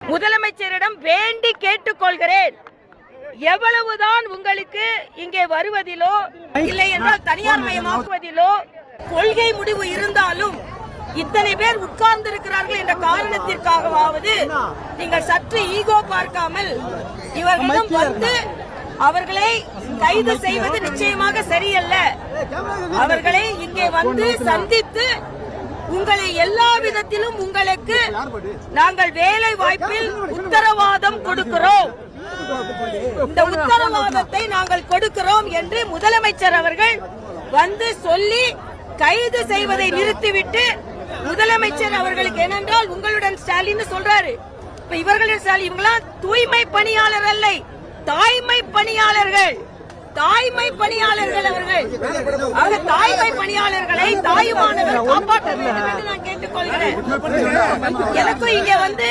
முதலமைச்சரிடம் வேண்டி கேட்டுக்கொள்கிறேன். எவ்வளவுதான் உங்களுக்கு இங்கே வருவதிலோ இல்லை என்றால் தனியார் மயமாக்குவதிலோ கொள்கை முடிவு இருந்தாலும் இத்தனை பேர் உட்கார்ந்து இருக்கிறார்கள் என்ற காரணத்திற்காகவாவது நீங்கள் சற்று ஈகோ பார்க்காமல் இவர்களிடம் வந்து அவர்களை கைது செய்வது நிச்சயமாக சரியல்ல. அவர்களை இங்கே வந்து சந்தித்து உங்களை எல்லா விதத்திலும் உங்களுக்கு நாங்கள் வேலை வாய்ப்பில் உத்தரவாதம் கொடுக்கிறோம். இந்த உத்தரவாதத்தை நாங்கள் கொடுக்கிறோம் என்று முதலமைச்சர் அவர்கள் வந்து சொல்லி கைது செய்வதை நிறுத்திவிட்டு முதலமைச்சர் அவர்களுக்கு ஏனென்றால் உங்களுடன் ஸ்டாலின் சொல்றாரு. இப்ப இவர்களுடன் ஸ்டாலின் இவங்களாம் தூய்மை பணியாளர் அல்ல தாய்மை பணியாளர்கள். தாய்மை பணியாளர்கள் அவர்கள். ஆக தாய்மை பணியாளர்களை தாயுமானவர் காப்பாற்ற வேண்டும் என்று நான் கேட்டுக்கொள்கிறேன். எனக்கும் இங்க வந்து